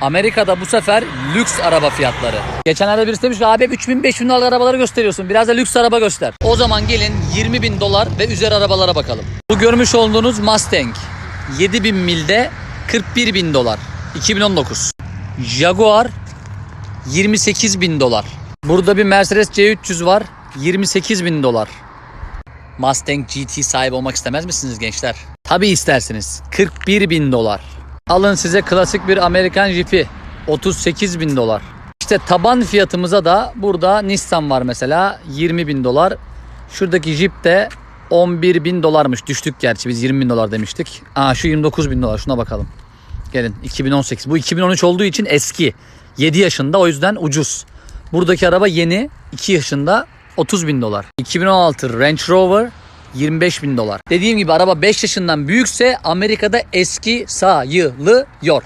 Amerika'da bu sefer lüks araba fiyatları. Geçenlerde birisi demiş ki abi 3000-5000 dolar arabaları gösteriyorsun. Biraz da lüks araba göster. O zaman gelin 20 bin dolar ve üzeri arabalara bakalım. Bu görmüş olduğunuz Mustang 7000 milde 41 bin dolar. 2019. Jaguar 28 bin dolar. Burada bir Mercedes C300 var. 28 bin dolar. Mustang GT sahibi olmak istemez misiniz gençler? Tabi istersiniz. 41 bin dolar. Alın size klasik bir Amerikan Jeep'i. 38 bin dolar. İşte taban fiyatımıza da burada Nissan var mesela 20 bin dolar. Şuradaki Jeep de 11 bin dolarmış. Düştük gerçi biz 20 bin dolar demiştik. Aa şu 29 bin dolar şuna bakalım. Gelin 2018. Bu 2013 olduğu için eski. 7 yaşında o yüzden ucuz. Buradaki araba yeni 2 yaşında 30 bin dolar. 2016 Range Rover 25 bin dolar. Dediğim gibi araba 5 yaşından büyükse Amerika'da eski sayılıyor.